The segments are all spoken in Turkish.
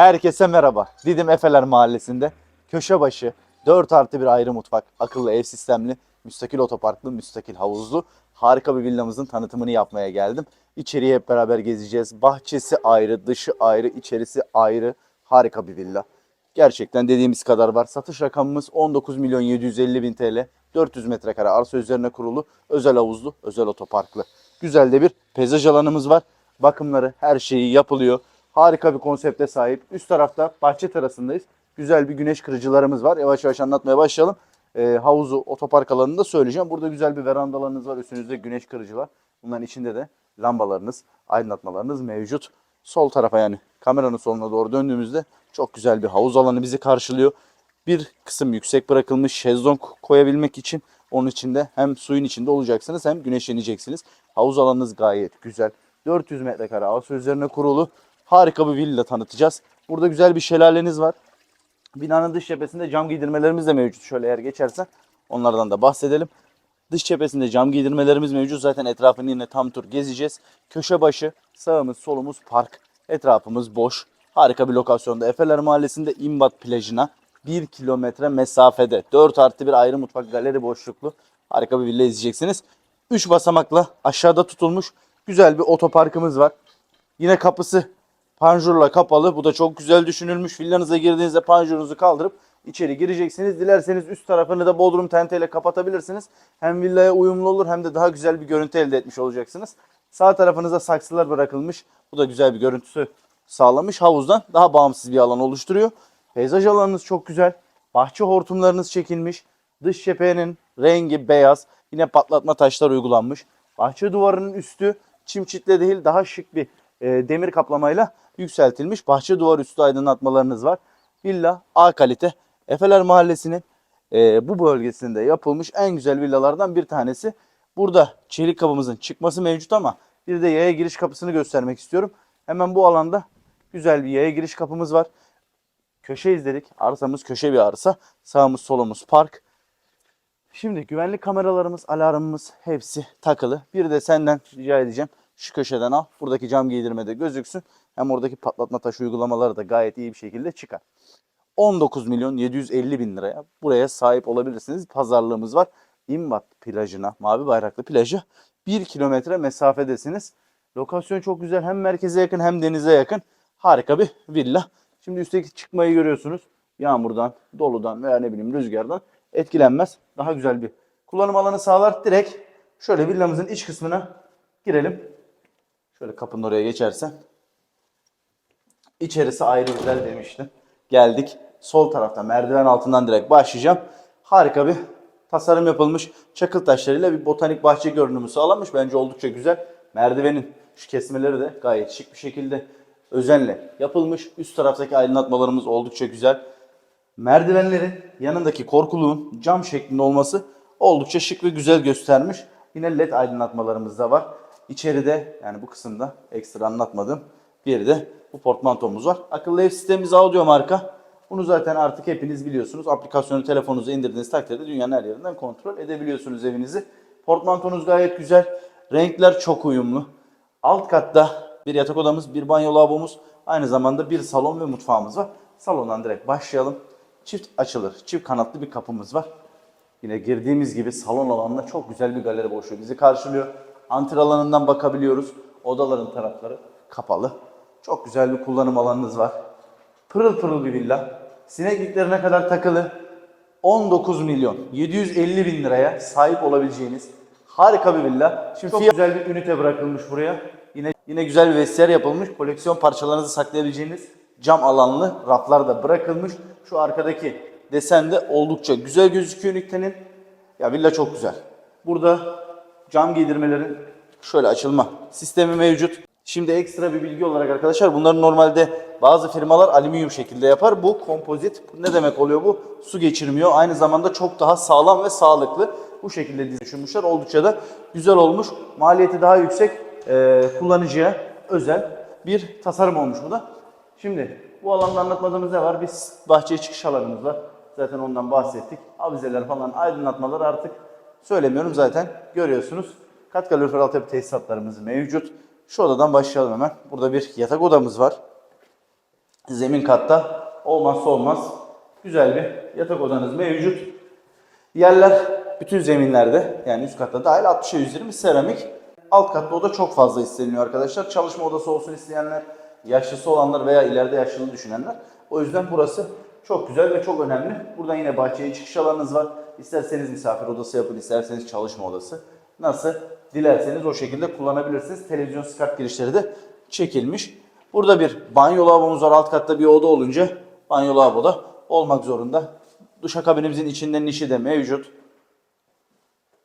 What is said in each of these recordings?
Herkese merhaba. Didim Efeler Mahallesi'nde köşe başı 4 artı bir ayrı mutfak, akıllı ev sistemli, müstakil otoparklı, müstakil havuzlu harika bir villamızın tanıtımını yapmaya geldim. İçeriği hep beraber gezeceğiz. Bahçesi ayrı, dışı ayrı, içerisi ayrı. Harika bir villa. Gerçekten dediğimiz kadar var. Satış rakamımız 19 milyon 750 bin TL. 400 metrekare arsa üzerine kurulu, özel havuzlu, özel otoparklı. Güzel de bir peyzaj alanımız var. Bakımları, her şeyi yapılıyor. Harika bir konsepte sahip. Üst tarafta bahçe terasındayız. Güzel bir güneş kırıcılarımız var. Yavaş yavaş anlatmaya başlayalım. Ee, havuzu, otopark alanını da söyleyeceğim. Burada güzel bir verandalarınız var. Üstünüzde güneş kırıcılar. Bunların içinde de lambalarınız, aydınlatmalarınız mevcut. Sol tarafa yani kameranın soluna doğru döndüğümüzde çok güzel bir havuz alanı bizi karşılıyor. Bir kısım yüksek bırakılmış şezlong koyabilmek için onun içinde hem suyun içinde olacaksınız hem güneşleneceksiniz. Havuz alanınız gayet güzel. 400 metrekare arsa üzerine kurulu harika bir villa tanıtacağız. Burada güzel bir şelaleniz var. Binanın dış cephesinde cam giydirmelerimiz de mevcut. Şöyle eğer geçersen onlardan da bahsedelim. Dış cephesinde cam giydirmelerimiz mevcut. Zaten etrafını yine tam tur gezeceğiz. Köşe başı sağımız solumuz park. Etrafımız boş. Harika bir lokasyonda. Efeler Mahallesi'nde İmbat plajına 1 kilometre mesafede. 4 artı bir ayrı mutfak galeri boşluklu. Harika bir villa izleyeceksiniz. 3 basamakla aşağıda tutulmuş güzel bir otoparkımız var. Yine kapısı panjurla kapalı. Bu da çok güzel düşünülmüş. Villanıza girdiğinizde panjurunuzu kaldırıp içeri gireceksiniz. Dilerseniz üst tarafını da bodrum tenteyle kapatabilirsiniz. Hem villaya uyumlu olur hem de daha güzel bir görüntü elde etmiş olacaksınız. Sağ tarafınıza saksılar bırakılmış. Bu da güzel bir görüntüsü sağlamış. Havuzdan daha bağımsız bir alan oluşturuyor. Peyzaj alanınız çok güzel. Bahçe hortumlarınız çekilmiş. Dış cephenin rengi beyaz. Yine patlatma taşlar uygulanmış. Bahçe duvarının üstü çim çitle değil daha şık bir e, demir kaplamayla yükseltilmiş. Bahçe duvar üstü aydınlatmalarınız var. Villa A kalite. Efeler Mahallesi'nin e, bu bölgesinde yapılmış en güzel villalardan bir tanesi. Burada çelik kapımızın çıkması mevcut ama bir de yaya giriş kapısını göstermek istiyorum. Hemen bu alanda güzel bir yaya giriş kapımız var. Köşe izledik. Arsamız köşe bir arsa. Sağımız solumuz park. Şimdi güvenlik kameralarımız, alarmımız hepsi takılı. Bir de senden rica edeceğim şu köşeden al. Buradaki cam giydirmede gözüksün. Hem oradaki patlatma taşı uygulamaları da gayet iyi bir şekilde çıkar. 19 milyon 750 bin liraya buraya sahip olabilirsiniz. Pazarlığımız var. İmbat plajına, Mavi Bayraklı plajı 1 kilometre mesafedesiniz. Lokasyon çok güzel. Hem merkeze yakın hem denize yakın. Harika bir villa. Şimdi üstteki çıkmayı görüyorsunuz. Yağmurdan, doludan veya ne bileyim rüzgardan etkilenmez. Daha güzel bir kullanım alanı sağlar. Direkt şöyle villamızın iç kısmına girelim. Şöyle kapının oraya geçersen. İçerisi ayrı güzel demiştim. Geldik. Sol tarafta merdiven altından direkt başlayacağım. Harika bir tasarım yapılmış. Çakıl taşlarıyla bir botanik bahçe görünümü sağlanmış. Bence oldukça güzel. Merdivenin şu kesmeleri de gayet şık bir şekilde özenle yapılmış. Üst taraftaki aydınlatmalarımız oldukça güzel. Merdivenlerin yanındaki korkuluğun cam şeklinde olması oldukça şık ve güzel göstermiş. Yine led aydınlatmalarımız da var. İçeride yani bu kısımda ekstra anlatmadım. Bir de bu portmantomuz var. Akıllı ev sistemimiz audio marka. Bunu zaten artık hepiniz biliyorsunuz. Aplikasyonu telefonunuza indirdiğiniz takdirde dünyanın her yerinden kontrol edebiliyorsunuz evinizi. Portmantonuz gayet güzel. Renkler çok uyumlu. Alt katta bir yatak odamız, bir banyo lavabomuz, aynı zamanda bir salon ve mutfağımız var. Salondan direkt başlayalım. Çift açılır, çift kanatlı bir kapımız var. Yine girdiğimiz gibi salon alanında çok güzel bir galeri boşluğu bizi karşılıyor. Antre alanından bakabiliyoruz. Odaların tarafları kapalı. Çok güzel bir kullanım alanınız var. Pırıl pırıl bir villa. Sinekliklerine kadar takılı. 19 milyon 750 bin liraya sahip olabileceğiniz harika bir villa. Şimdi çok güzel bir ünite bırakılmış buraya. Yine yine güzel bir vestiyer yapılmış. Koleksiyon parçalarınızı saklayabileceğiniz cam alanlı raflar da bırakılmış. Şu arkadaki desen de oldukça güzel gözüküyor ünitenin. Ya villa çok güzel. Burada cam giydirmelerin şöyle açılma sistemi mevcut. Şimdi ekstra bir bilgi olarak arkadaşlar bunların normalde bazı firmalar alüminyum şekilde yapar. Bu kompozit. Ne demek oluyor bu? Su geçirmiyor. Aynı zamanda çok daha sağlam ve sağlıklı. Bu şekilde düşünmüşler. Oldukça da güzel olmuş. Maliyeti daha yüksek. Ee, kullanıcıya özel bir tasarım olmuş bu da. Şimdi bu alanda anlatmadığımız ne var? Bir bahçeye çıkış alanımız var. Zaten ondan bahsettik. Avizeler falan aydınlatmalar artık söylemiyorum zaten görüyorsunuz. Kat kalorifer altyapı tesisatlarımız mevcut. Şu odadan başlayalım hemen. Burada bir yatak odamız var. Zemin katta olmazsa olmaz güzel bir yatak odanız mevcut. Yerler bütün zeminlerde yani üst katta dahil 60'a 120 seramik. Alt katta oda çok fazla isteniyor arkadaşlar. Çalışma odası olsun isteyenler, yaşlısı olanlar veya ileride yaşlılığı düşünenler. O yüzden burası çok güzel ve çok önemli. Buradan yine bahçeye çıkış alanınız var. İsterseniz misafir odası yapın, isterseniz çalışma odası. Nasıl dilerseniz o şekilde kullanabilirsiniz. Televizyon skart girişleri de çekilmiş. Burada bir banyo lavabomuz var. Alt katta bir oda olunca banyo lavaboda olmak zorunda. Duşakabinimizin içinde nişi de mevcut.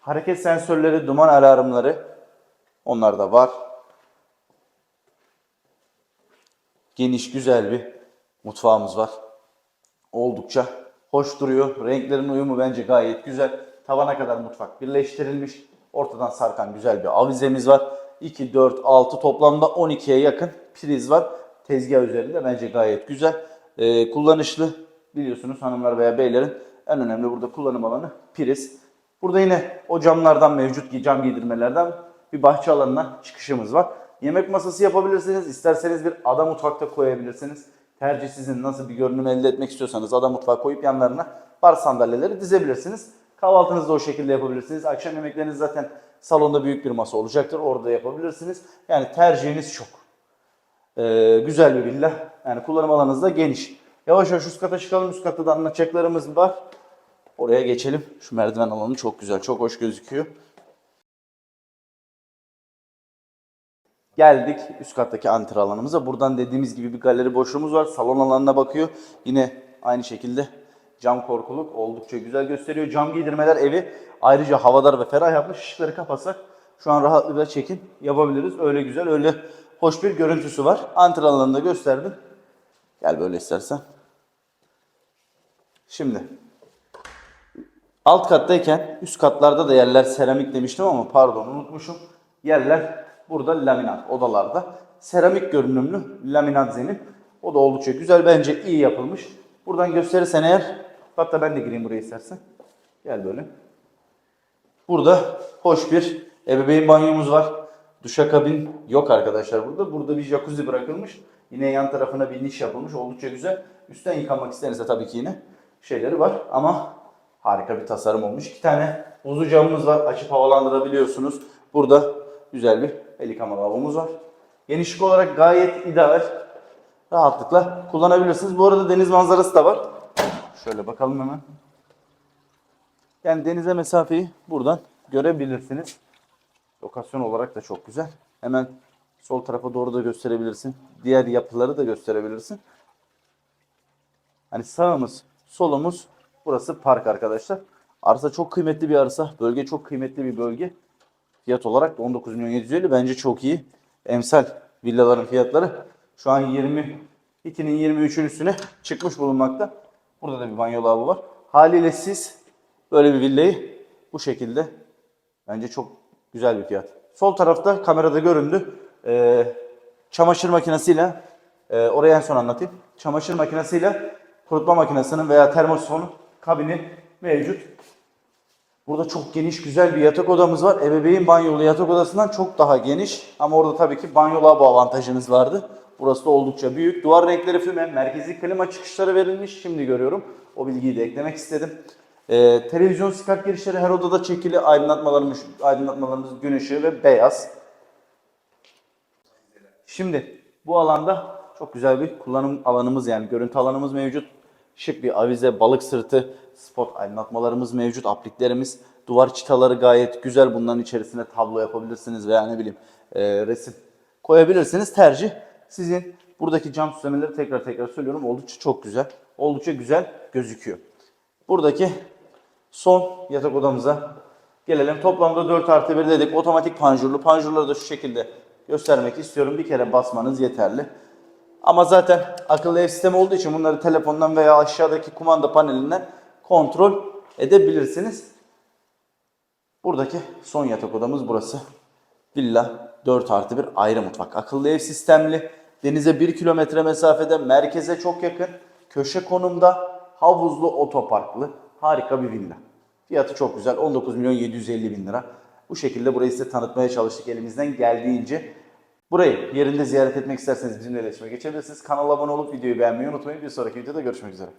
Hareket sensörleri, duman alarmları onlar da var. Geniş güzel bir mutfağımız var. Oldukça hoş duruyor. Renklerin uyumu bence gayet güzel. Tavana kadar mutfak birleştirilmiş. Ortadan sarkan güzel bir avizemiz var. 2, 4, 6 toplamda 12'ye yakın priz var. Tezgah üzerinde bence gayet güzel. Ee, kullanışlı biliyorsunuz hanımlar veya beylerin en önemli burada kullanım alanı priz. Burada yine o camlardan mevcut cam giydirmelerden bir bahçe alanına çıkışımız var. Yemek masası yapabilirsiniz. İsterseniz bir ada mutfakta koyabilirsiniz. Tercih sizin nasıl bir görünüm elde etmek istiyorsanız ada mutfağı koyup yanlarına bar sandalyeleri dizebilirsiniz. Kahvaltınızı da o şekilde yapabilirsiniz. Akşam yemekleriniz zaten salonda büyük bir masa olacaktır. Orada yapabilirsiniz. Yani tercihiniz çok. Ee, güzel bir villa. Yani kullanım alanınız da geniş. Yavaş yavaş üst kata çıkalım. Üst katta da anlatacaklarımız var. Oraya geçelim. Şu merdiven alanı çok güzel. Çok hoş gözüküyor. Geldik üst kattaki antre alanımıza. Buradan dediğimiz gibi bir galeri boşluğumuz var. Salon alanına bakıyor. Yine aynı şekilde cam korkuluk oldukça güzel gösteriyor. Cam giydirmeler evi ayrıca havadar ve ferah yapmış. Işıkları kapatsak şu an rahatlıkla çekim yapabiliriz. Öyle güzel, öyle hoş bir görüntüsü var. Antre alanını da gösterdim. Gel böyle istersen. Şimdi Alt kattayken üst katlarda da yerler seramik demiştim ama pardon unutmuşum. Yerler burada laminat odalarda. Seramik görünümlü laminat zemin. O da oldukça güzel. Bence iyi yapılmış. Buradan gösterirsen eğer hatta ben de gireyim buraya istersen. Gel böyle. Burada hoş bir ebeveyn banyomuz var. Duşakabin yok arkadaşlar burada. Burada bir jacuzzi bırakılmış. Yine yan tarafına bir niş yapılmış. Oldukça güzel. Üstten yıkanmak isterse tabii ki yine şeyleri var ama harika bir tasarım olmuş. İki tane buzlu camımız var. Açıp havalandırabiliyorsunuz. Burada güzel bir el yıkama lavabomuz var. Genişlik olarak gayet ideal. Rahatlıkla kullanabilirsiniz. Bu arada deniz manzarası da var. Şöyle bakalım hemen. Yani denize mesafeyi buradan görebilirsiniz. Lokasyon olarak da çok güzel. Hemen sol tarafa doğru da gösterebilirsin. Diğer yapıları da gösterebilirsin. Hani sağımız, solumuz burası park arkadaşlar. Arsa çok kıymetli bir arsa. Bölge çok kıymetli bir bölge. Fiyat olarak da 19 milyon 750 bence çok iyi. Emsal villaların fiyatları şu an 22'nin 23'ün üstüne çıkmış bulunmakta. Burada da bir banyo lavabo var. Haliyle siz böyle bir villayı bu şekilde bence çok güzel bir fiyat. Sol tarafta kamerada göründü. Ee, çamaşır makinesiyle e, orayı en son anlatayım. Çamaşır makinesiyle kurutma makinesinin veya termosifonu kabini mevcut. Burada çok geniş güzel bir yatak odamız var. Ebeveyn banyolu yatak odasından çok daha geniş. Ama orada tabii ki banyo lavabo avantajınız vardı. Burası da oldukça büyük. Duvar renkleri füme, merkezi klima çıkışları verilmiş. Şimdi görüyorum. O bilgiyi de eklemek istedim. Ee, televizyon skart girişleri her odada çekili. Aydınlatmalarımız, aydınlatmalarımız gün ışığı ve beyaz. Şimdi bu alanda çok güzel bir kullanım alanımız yani görüntü alanımız mevcut. Şık bir avize, balık sırtı, spot aydınlatmalarımız mevcut, apliklerimiz, duvar çıtaları gayet güzel. Bunların içerisine tablo yapabilirsiniz veya ne bileyim e, resim koyabilirsiniz. Tercih sizin. Buradaki cam süslemeleri tekrar tekrar söylüyorum oldukça çok güzel. Oldukça güzel gözüküyor. Buradaki son yatak odamıza gelelim. Toplamda 4 artı 1 dedik. Otomatik panjurlu. Panjurları da şu şekilde göstermek istiyorum. Bir kere basmanız yeterli. Ama zaten akıllı ev sistemi olduğu için bunları telefondan veya aşağıdaki kumanda panelinden kontrol edebilirsiniz. Buradaki son yatak odamız burası. Villa 4 artı 1 ayrı mutfak. Akıllı ev sistemli. Denize 1 kilometre mesafede. Merkeze çok yakın. Köşe konumda. Havuzlu otoparklı. Harika bir villa. Fiyatı çok güzel. 19 milyon 750 bin lira. Bu şekilde burayı size tanıtmaya çalıştık elimizden geldiğince. Burayı yerinde ziyaret etmek isterseniz bizimle iletişime geçebilirsiniz. Kanala abone olup videoyu beğenmeyi unutmayın. Bir sonraki videoda görüşmek üzere.